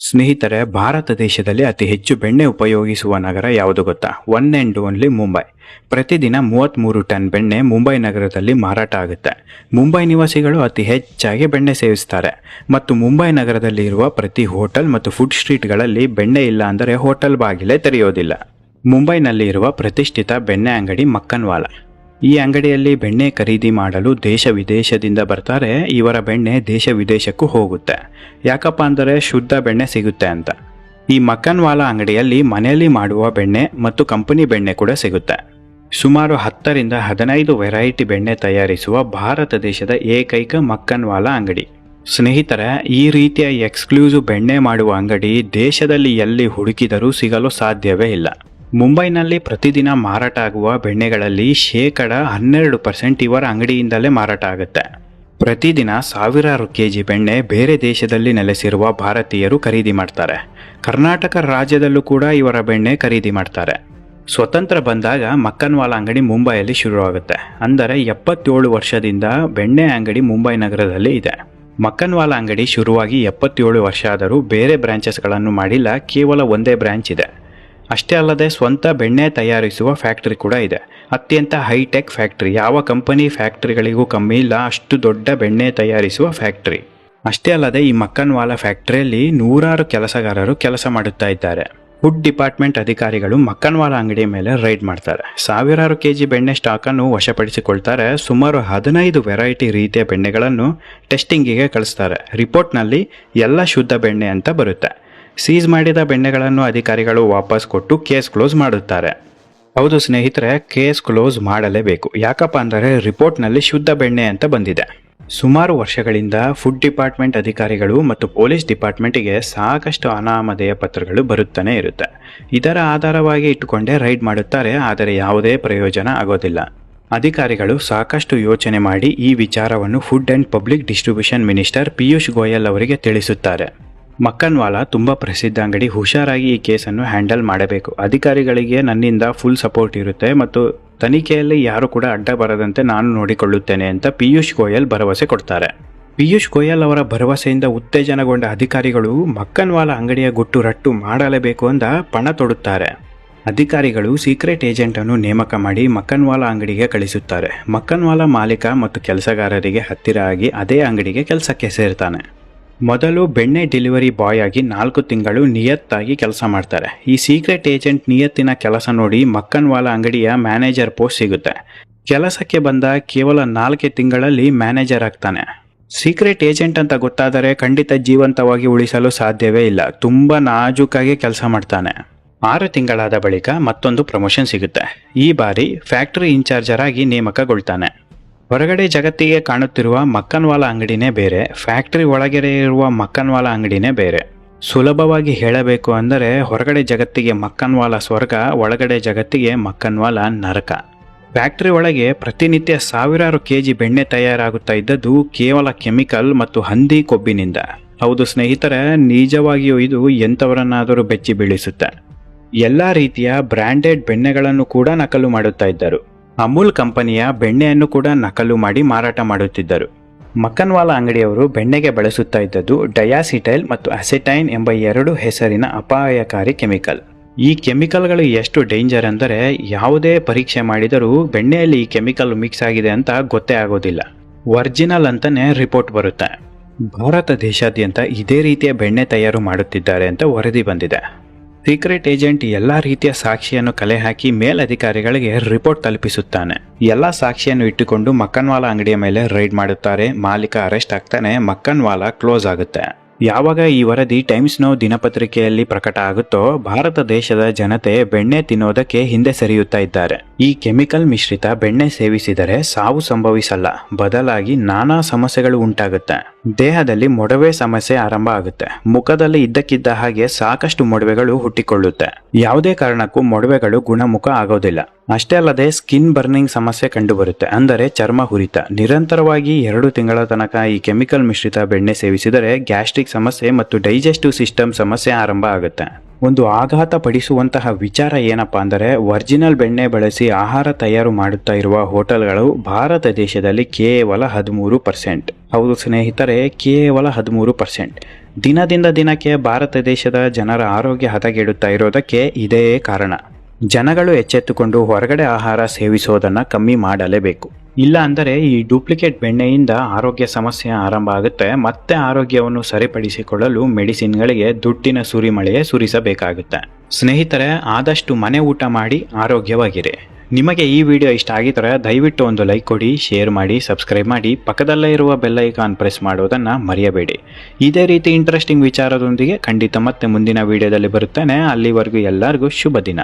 ಸ್ನೇಹಿತರೆ, ಭಾರತ ದೇಶದಲ್ಲಿ ಅತಿ ಹೆಚ್ಚು ಬೆಣ್ಣೆ ಉಪಯೋಗಿಸುವ ನಗರ ಯಾವುದು ಗೊತ್ತಾ? ಒನ್ ಆ್ಯಂಡ್ ಓನ್ಲಿ ಮುಂಬೈ ಪ್ರತಿದಿನ ಮೂವತ್ತ್ಮೂರು ಟನ್ ಬೆಣ್ಣೆ ಮುಂಬೈ ನಗರದಲ್ಲಿ ಮಾರಾಟ ಆಗುತ್ತೆ. ಮುಂಬೈ ನಿವಾಸಿಗಳು ಅತಿ ಹೆಚ್ಚಾಗಿ ಬೆಣ್ಣೆ ಸೇವಿಸ್ತಾರೆ. ಮತ್ತು ಮುಂಬೈ ನಗರದಲ್ಲಿ ಇರುವ ಪ್ರತಿ ಹೋಟೆಲ್ ಮತ್ತು ಫುಡ್ ಸ್ಟ್ರೀಟ್ಗಳಲ್ಲಿ ಬೆಣ್ಣೆ ಇಲ್ಲ ಅಂದರೆ ಹೋಟೆಲ್ ಬಾಗಿಲೇ ತೆರೆಯೋದಿಲ್ಲ. ಮುಂಬೈನಲ್ಲಿ ಇರುವ ಪ್ರತಿಷ್ಠಿತ ಬೆಣ್ಣೆ ಅಂಗಡಿ ಮಕ್ಕನ್ವಾಲ. ಈ ಅಂಗಡಿಯಲ್ಲಿ ಬೆಣ್ಣೆ ಖರೀದಿ ಮಾಡಲು ದೇಶ ವಿದೇಶದಿಂದ ಬರ್ತಾರೆ. ಇವರ ಬೆಣ್ಣೆ ದೇಶ ವಿದೇಶಕ್ಕೂ ಹೋಗುತ್ತೆ. ಯಾಕಪ್ಪ ಅಂದರೆ ಶುದ್ಧ ಬೆಣ್ಣೆ ಸಿಗುತ್ತೆ ಅಂತ. ಈ ಮಕ್ಕನ್ವಾಲ ಅಂಗಡಿಯಲ್ಲಿ ಮನೆಯಲ್ಲಿ ಮಾಡುವ ಬೆಣ್ಣೆ ಮತ್ತು ಕಂಪನಿ ಬೆಣ್ಣೆ ಕೂಡ ಸಿಗುತ್ತೆ. ಸುಮಾರು ಹತ್ತರಿಂದ ಹದಿನೈದು ವೆರೈಟಿ ಬೆಣ್ಣೆ ತಯಾರಿಸುವ ಭಾರತ ದೇಶದ ಏಕೈಕ ಮಕ್ಕನ್ವಾಲ ಅಂಗಡಿ. ಸ್ನೇಹಿತರೆ, ಈ ರೀತಿಯ ಎಕ್ಸ್ಕ್ಲೂಸಿವ್ ಬೆಣ್ಣೆ ಮಾಡುವ ಅಂಗಡಿ ದೇಶದಲ್ಲಿ ಎಲ್ಲಿ ಹುಡುಕಿದರೂ ಸಿಗಲು ಸಾಧ್ಯವೇ ಇಲ್ಲ. ಮುಂಬೈನಲ್ಲಿ ಪ್ರತಿದಿನ ಮಾರಾಟ ಆಗುವ ಬೆಣ್ಣೆಗಳಲ್ಲಿ ಶೇಕಡ ಹನ್ನೆರಡು ಪರ್ಸೆಂಟ್ ಇವರ ಅಂಗಡಿಯಿಂದಲೇ ಮಾರಾಟ ಆಗುತ್ತೆ. ಪ್ರತಿದಿನ ಸಾವಿರಾರು ಕೆ ಜಿ ಬೆಣ್ಣೆ ಬೇರೆ ದೇಶದಲ್ಲಿ ನೆಲೆಸಿರುವ ಭಾರತೀಯರು ಖರೀದಿ ಮಾಡ್ತಾರೆ. ಕರ್ನಾಟಕ ರಾಜ್ಯದಲ್ಲೂ ಕೂಡ ಇವರ ಬೆಣ್ಣೆ ಖರೀದಿ ಮಾಡ್ತಾರೆ. ಸ್ವತಂತ್ರ ಬಂದಾಗ ಮಕ್ಕನ್ವಾಲ ಅಂಗಡಿ ಮುಂಬೈಯಲ್ಲಿ ಶುರುವಾಗುತ್ತೆ. ಅಂದರೆ ಎಪ್ಪತ್ತೇಳು ವರ್ಷದಿಂದ ಬೆಣ್ಣೆ ಅಂಗಡಿ ಮುಂಬೈ ನಗರದಲ್ಲಿ ಇದೆ. ಮಕ್ಕನ್ವಾಲ ಅಂಗಡಿ ಶುರುವಾಗಿ ಎಪ್ಪತ್ತೇಳು ವರ್ಷ ಆದರೂ ಬೇರೆ ಬ್ರಾಂಚಸ್ಗಳನ್ನು ಮಾಡಿಲ್ಲ, ಕೇವಲ ಒಂದೇ ಬ್ರಾಂಚ್ ಇದೆ. ಅಷ್ಟೇ ಅಲ್ಲದೆ ಸ್ವಂತ ಬೆಣ್ಣೆ ತಯಾರಿಸುವ ಫ್ಯಾಕ್ಟರಿ ಕೂಡ ಇದೆ. ಅತ್ಯಂತ ಹೈಟೆಕ್ ಫ್ಯಾಕ್ಟರಿ. ಯಾವ ಕಂಪನಿ ಫ್ಯಾಕ್ಟರಿಗಳಿಗೂ ಕಮ್ಮಿ ಇಲ್ಲ, ಅಷ್ಟು ದೊಡ್ಡ ಬೆಣ್ಣೆ ತಯಾರಿಸುವ ಫ್ಯಾಕ್ಟರಿ. ಅಷ್ಟೇ ಅಲ್ಲದೆ ಈ ಮಕ್ಕನ್ವಾಲ ಫ್ಯಾಕ್ಟರಿಯಲ್ಲಿ ನೂರಾರು ಕೆಲಸಗಾರರು ಕೆಲಸ ಮಾಡುತ್ತಾ ಇದ್ದಾರೆ. ಫುಡ್ ಡಿಪಾರ್ಟ್ಮೆಂಟ್ ಅಧಿಕಾರಿಗಳು ಮಕ್ಕನ್ವಾಲ ಅಂಗಡಿ ಮೇಲೆ ರೈಡ್ ಮಾಡ್ತಾರೆ. ಸಾವಿರಾರು ಕೆಜಿ ಬೆಣ್ಣೆ ಸ್ಟಾಕನ್ನು ವಶಪಡಿಸಿಕೊಳ್ತಾರೆ. ಸುಮಾರು ಹದಿನೈದು ವೆರೈಟಿ ರೀತಿಯ ಬೆಣ್ಣೆಗಳನ್ನು ಟೆಸ್ಟಿಂಗಿಗೆ ಕಳಿಸ್ತಾರೆ. ರಿಪೋರ್ಟ್ನಲ್ಲಿ ಎಲ್ಲ ಶುದ್ಧ ಬೆಣ್ಣೆ ಅಂತ ಬರುತ್ತೆ. ಸೀಸ್ ಮಾಡಿದ ಬೆಣ್ಣೆಗಳನ್ನು ಅಧಿಕಾರಿಗಳು ವಾಪಸ್ ಕೊಟ್ಟು ಕೇಸ್ ಕ್ಲೋಸ್ ಮಾಡುತ್ತಾರೆ. ಹೌದು ಸ್ನೇಹಿತರೆ, ಕೇಸ್ ಕ್ಲೋಸ್ ಮಾಡಲೇಬೇಕು. ಯಾಕಪ್ಪ ಅಂದರೆ ರಿಪೋರ್ಟ್ನಲ್ಲಿ ಶುದ್ಧ ಬೆಣ್ಣೆ ಅಂತ ಬಂದಿದೆ. ಸುಮಾರು ವರ್ಷಗಳಿಂದ ಫುಡ್ ಡಿಪಾರ್ಟ್ಮೆಂಟ್ ಅಧಿಕಾರಿಗಳು ಮತ್ತು ಪೊಲೀಸ್ ಡಿಪಾರ್ಟ್ಮೆಂಟಿಗೆ ಸಾಕಷ್ಟು ಅನಾಮಧೇಯ ಪತ್ರಗಳು ಬರುತ್ತಾನೆ ಇರುತ್ತೆ. ಇದರ ಆಧಾರವಾಗಿ ಇಟ್ಟುಕೊಂಡೇ ರೈಡ್ ಮಾಡುತ್ತಾರೆ, ಆದರೆ ಯಾವುದೇ ಪ್ರಯೋಜನ ಆಗೋದಿಲ್ಲ. ಅಧಿಕಾರಿಗಳು ಸಾಕಷ್ಟು ಯೋಚನೆ ಮಾಡಿ ಈ ವಿಚಾರವನ್ನು food and public distribution minister Piyush Goyal ಅವರಿಗೆ ತಿಳಿಸುತ್ತಾರೆ. ಮಕ್ಕನ್ವಾಲ ತುಂಬ ಪ್ರಸಿದ್ಧ ಅಂಗಡಿ. ಹುಷಾರಾಗಿ ಈ ಕೇಸನ್ನು ಹ್ಯಾಂಡಲ್ ಮಾಡಬೇಕು. ಅಧಿಕಾರಿಗಳಿಗೆ ನನ್ನಿಂದ ಫುಲ್ ಸಪೋರ್ಟ್ ಇರುತ್ತೆ ಮತ್ತು ತನಿಖೆಯಲ್ಲಿ ಯಾರು ಕೂಡ ಅಡ್ಡ ಬರದಂತೆ ನಾನು ನೋಡಿಕೊಳ್ಳುತ್ತೇನೆ ಅಂತ ಪಿಯೂಷ್ ಗೋಯಲ್ ಭರವಸೆ ಕೊಡ್ತಾರೆ. ಪಿಯೂಷ್ ಗೋಯಲ್ ಅವರ ಭರವಸೆಯಿಂದ ಉತ್ತೇಜನಗೊಂಡ ಅಧಿಕಾರಿಗಳು ಮಕ್ಕನ್ವಾಲಾ ಅಂಗಡಿಯ ಗುಟ್ಟು ರಟ್ಟು ಮಾಡಲೇಬೇಕು ಅಂತ ಪಣ ತೊಡುತ್ತಾರೆ. ಅಧಿಕಾರಿಗಳು ಸೀಕ್ರೆಟ್ ಏಜೆಂಟನ್ನು ನೇಮಕ ಮಾಡಿ ಮಕ್ಕನ್ವಾಲಾ ಅಂಗಡಿಗೆ ಕಳಿಸುತ್ತಾರೆ. ಮಕ್ಕನ್ವಾಲಾ ಮಾಲೀಕ ಮತ್ತು ಕೆಲಸಗಾರರಿಗೆ ಹತ್ತಿರ ಆಗಿ ಅದೇ ಅಂಗಡಿಗೆ ಕೆಲಸಕ್ಕೆ ಸೇರ್ತಾನೆ. ಮೊದಲು ಬೆಣ್ಣೆ ಡೆಲಿವರಿ ಬಾಯ್ ಆಗಿ ನಾಲ್ಕು ತಿಂಗಳು ನಿಯತ್ತಾಗಿ ಕೆಲಸ ಮಾಡ್ತಾರೆ. ಈ ಸೀಕ್ರೆಟ್ ಏಜೆಂಟ್ ನಿಯತ್ತಿನ ಕೆಲಸ ನೋಡಿ ಮಕ್ಕನ್ವಾಲ ಅಂಗಡಿಯ ಮ್ಯಾನೇಜರ್ ಪೋಸ್ಟ್ ಸಿಗುತ್ತೆ. ಕೆಲಸಕ್ಕೆ ಬಂದ ಕೇವಲ ನಾಲ್ಕೇ ತಿಂಗಳಲ್ಲಿ ಮ್ಯಾನೇಜರ್ ಆಗ್ತಾನೆ. ಸೀಕ್ರೆಟ್ ಏಜೆಂಟ್ ಅಂತ ಗೊತ್ತಾದರೆ ಖಂಡಿತ ಜೀವಂತವಾಗಿ ಉಳಿಸಲು ಸಾಧ್ಯವೇ ಇಲ್ಲ. ತುಂಬ ನಾಜೂಕಾಗಿ ಕೆಲಸ ಮಾಡ್ತಾನೆ. ಆರು ತಿಂಗಳಾದ ಬಳಿಕ ಮತ್ತೊಂದು ಪ್ರಮೋಷನ್ ಸಿಗುತ್ತೆ. ಈ ಬಾರಿ ಫ್ಯಾಕ್ಟರಿ ಇನ್ಚಾರ್ಜರ್ ಆಗಿ ನೇಮಕಗೊಳ್ತಾನೆ. ಹೊರಗಡೆ ಜಗತ್ತಿಗೆ ಕಾಣುತ್ತಿರುವ ಮಕ್ಕನ್ವಾಲ ಅಂಗಡಿನೇ ಬೇರೆ, ಫ್ಯಾಕ್ಟರಿ ಒಳಗಡೆ ಇರುವ ಮಕ್ಕನ್ವಾಲ ಅಂಗಡಿನೇ ಬೇರೆ. ಸುಲಭವಾಗಿ ಹೇಳಬೇಕು ಅಂದರೆ ಹೊರಗಡೆ ಜಗತ್ತಿಗೆ ಮಕ್ಕನ್ವಾಲ ಸ್ವರ್ಗ, ಒಳಗಡೆ ಜಗತ್ತಿಗೆ ಮಕ್ಕನ್ವಾಲ ನರಕ. ಫ್ಯಾಕ್ಟರಿ ಒಳಗೆ ಪ್ರತಿನಿತ್ಯ ಸಾವಿರಾರು ಕೆ ಜಿ ಬೆಣ್ಣೆ ತಯಾರಾಗುತ್ತಾ ಇದ್ದದ್ದು ಕೇವಲ ಕೆಮಿಕಲ್ ಮತ್ತು ಹಂದಿ ಕೊಬ್ಬಿನಿಂದ. ಹೌದು ಸ್ನೇಹಿತರೆ, ನಿಜವಾಗಿಯೂ ಇದು ಎಂಥವರನ್ನಾದರೂ ಬೆಚ್ಚಿ ಬೀಳಿಸುತ್ತೆ ಎಲ್ಲ ರೀತಿಯ ಬ್ರ್ಯಾಂಡೆಡ್ ಬೆಣ್ಣೆಗಳನ್ನು ಕೂಡ ನಕಲು ಮಾಡುತ್ತಾ ಇದ್ದರು. ಅಮೂಲ್ ಕಂಪನಿಯ ಬೆಣ್ಣೆಯನ್ನು ಕೂಡ ನಕಲು ಮಾಡಿ ಮಾರಾಟ ಮಾಡುತ್ತಿದ್ದರು. ಮಕ್ಕನ್ವಾಲ ಅಂಗಡಿಯವರು ಬೆಣ್ಣೆಗೆ ಬಳಸುತ್ತಾ ಇದ್ದದ್ದು ಡಯಾಸಿಟೈಲ್ ಮತ್ತು ಅಸೆಟೈನ್ ಎಂಬ ಎರಡು ಹೆಸರಿನ ಅಪಾಯಕಾರಿ ಕೆಮಿಕಲ್. ಈ ಕೆಮಿಕಲ್ಗಳು ಎಷ್ಟು ಡೇಂಜರ್ ಅಂದರೆ ಯಾವುದೇ ಪರೀಕ್ಷೆ ಮಾಡಿದರೂ ಬೆಣ್ಣೆಯಲ್ಲಿ ಈ ಕೆಮಿಕಲ್ ಮಿಕ್ಸ್ ಆಗಿದೆ ಅಂತ ಗೊತ್ತೇ ಆಗೋದಿಲ್ಲ. ಒರಿಜಿನಲ್ ಅಂತಲೇ ರಿಪೋರ್ಟ್ ಬರುತ್ತೆ. ಭಾರತ ದೇಶಾದ್ಯಂತ ಇದೇ ರೀತಿಯ ಬೆಣ್ಣೆ ತಯಾರು ಮಾಡುತ್ತಿದ್ದಾರೆ ಅಂತ ವರದಿ ಬಂದಿದೆ. ಸೀಕ್ರೆಟ್ ಏಜೆಂಟ್ ಎಲ್ಲಾ ರೀತಿಯ ಸಾಕ್ಷಿಯನ್ನು ಕಲೆ ಹಾಕಿ ಮೇಲಧಿಕಾರಿಗಳಿಗೆ ರಿಪೋರ್ಟ್ ತಲುಪಿಸುತ್ತಾನೆ. ಎಲ್ಲಾ ಸಾಕ್ಷಿಯನ್ನು ಇಟ್ಟುಕೊಂಡು ಮಕ್ಕನ್ವಾಲ ಅಂಗಡಿಯ ಮೇಲೆ ರೈಡ್ ಮಾಡುತ್ತಾರೆ. ಮಾಲೀಕ ಅರೆಸ್ಟ್ ಆಗ್ತಾನೆ. ಮಕ್ಕನ್ವಾಲ ಕ್ಲೋಸ್ ಆಗುತ್ತೆ. ಯಾವಾಗ ಈ ವರದಿ ಟೈಮ್ಸ್ ನೋ ದಿನಪತ್ರಿಕೆಯಲ್ಲಿ ಪ್ರಕಟ ಆಗುತ್ತೋ, ಭಾರತ ದೇಶದ ಜನತೆ ಬೆಣ್ಣೆ ತಿನ್ನೋದಕ್ಕೆ ಹಿಂದೆ ಸರಿಯುತ್ತಾ ಇದ್ದಾರೆ. ಈ ಕೆಮಿಕಲ್ ಮಿಶ್ರಿತ ಬೆಣ್ಣೆ ಸೇವಿಸಿದರೆ ಸಾವು ಸಂಭವಿಸಲ್ಲ. ಬದಲಾಗಿ ನಾನಾ ಸಮಸ್ಯೆಗಳು ಉಂಟಾಗುತ್ತೆ. ದೇಹದಲ್ಲಿ ಮೊಡವೆ ಸಮಸ್ಯೆ ಆರಂಭ ಆಗುತ್ತೆ. ಮುಖದಲ್ಲಿ ಇದ್ದಕ್ಕಿದ್ದ ಹಾಗೆ ಸಾಕಷ್ಟು ಮೊಡವೆಗಳು ಹುಟ್ಟಿಕೊಳ್ಳುತ್ತೆ. ಯಾವುದೇ ಕಾರಣಕ್ಕೂ ಮೊಡವೆಗಳು ಗುಣಮುಖ ಆಗೋದಿಲ್ಲ. ಅಷ್ಟೇ ಅಲ್ಲದೆ ಸ್ಕಿನ್ ಬರ್ನಿಂಗ್ ಸಮಸ್ಯೆ ಕಂಡುಬರುತ್ತೆ. ಅಂದರೆ ಚರ್ಮ ಹುರಿತ. ನಿರಂತರವಾಗಿ ಎರಡು ತಿಂಗಳ ತನಕ ಈ ಕೆಮಿಕಲ್ ಮಿಶ್ರಿತ ಬೆಣ್ಣೆ ಸೇವಿಸಿದರೆ ಗ್ಯಾಸ್ಟ್ರಿಕ್ ಸಮಸ್ಯೆ ಮತ್ತು ಡೈಜೆಸ್ಟಿವ್ ಸಿಸ್ಟಮ್ ಸಮಸ್ಯೆ ಆರಂಭ ಆಗುತ್ತೆ. ಒಂದು ಆಘಾತ ಪಡಿಸುವಂತಹ ವಿಚಾರ ಏನಪ್ಪಾ ಅಂದರೆ ಒರಿಜಿನಲ್ ಬೆಣ್ಣೆ ಬಳಸಿ ಆಹಾರ ತಯಾರು ಮಾಡುತ್ತಾ ಇರುವ ಹೋಟೆಲ್ಗಳು ಭಾರತ ದೇಶದಲ್ಲಿ ಕೇವಲ ಹದಿಮೂರು ಪರ್ಸೆಂಟ್. ಹೌದು ಸ್ನೇಹಿತರೆ, ಕೇವಲ ಹದಿಮೂರು ಪರ್ಸೆಂಟ್. ದಿನದಿಂದ ದಿನಕ್ಕೆ ಭಾರತ ದೇಶದ ಜನರ ಆರೋಗ್ಯ ಹದಗೆಡುತ್ತಾ ಇರೋದಕ್ಕೆ ಇದೇ ಕಾರಣ. ಜನಗಳು ಎಚ್ಚೆತ್ತುಕೊಂಡು ಹೊರಗಡೆ ಆಹಾರ ಸೇವಿಸೋದನ್ನು ಕಮ್ಮಿ ಮಾಡಲೇಬೇಕು. ಇಲ್ಲ ಅಂದರೆ ಈ ಡೂಪ್ಲಿಕೇಟ್ ಬೆಣ್ಣೆಯಿಂದ ಆರೋಗ್ಯ ಸಮಸ್ಯೆ ಆರಂಭ ಆಗುತ್ತೆ. ಮತ್ತೆ ಆರೋಗ್ಯವನ್ನು ಸರಿಪಡಿಸಿಕೊಳ್ಳಲು ಮೆಡಿಸಿನ್ಗಳಿಗೆ ದುಡ್ಡಿನ ಸುರಿಮಳೆಯೇ ಸುರಿಸಬೇಕಾಗುತ್ತೆ. ಸ್ನೇಹಿತರೆ, ಆದಷ್ಟು ಮನೆ ಊಟ ಮಾಡಿ ಆರೋಗ್ಯವಾಗಿರಿ. ನಿಮಗೆ ಈ ವಿಡಿಯೋ ಇಷ್ಟ ಆಗಿದ್ದರೆ ದಯವಿಟ್ಟು ಒಂದು ಲೈಕ್ ಕೊಡಿ, ಶೇರ್ ಮಾಡಿ, ಸಬ್ಸ್ಕ್ರೈಬ್ ಮಾಡಿ. ಪಕ್ಕದಲ್ಲೇ ಇರುವ ಬೆಲ್ಲೈಕಾನ್ ಪ್ರೆಸ್ ಮಾಡೋದನ್ನು ಮರೆಯಬೇಡಿ. ಇದೇ ರೀತಿ ಇಂಟ್ರೆಸ್ಟಿಂಗ್ ವಿಚಾರದೊಂದಿಗೆ ಖಂಡಿತ ಮತ್ತೆ ಮುಂದಿನ ವಿಡಿಯೋದಲ್ಲಿ ಬರುತ್ತೇನೆ. ಅಲ್ಲಿವರೆಗೂ ಎಲ್ಲರಿಗೂ ಶುಭ ದಿನ.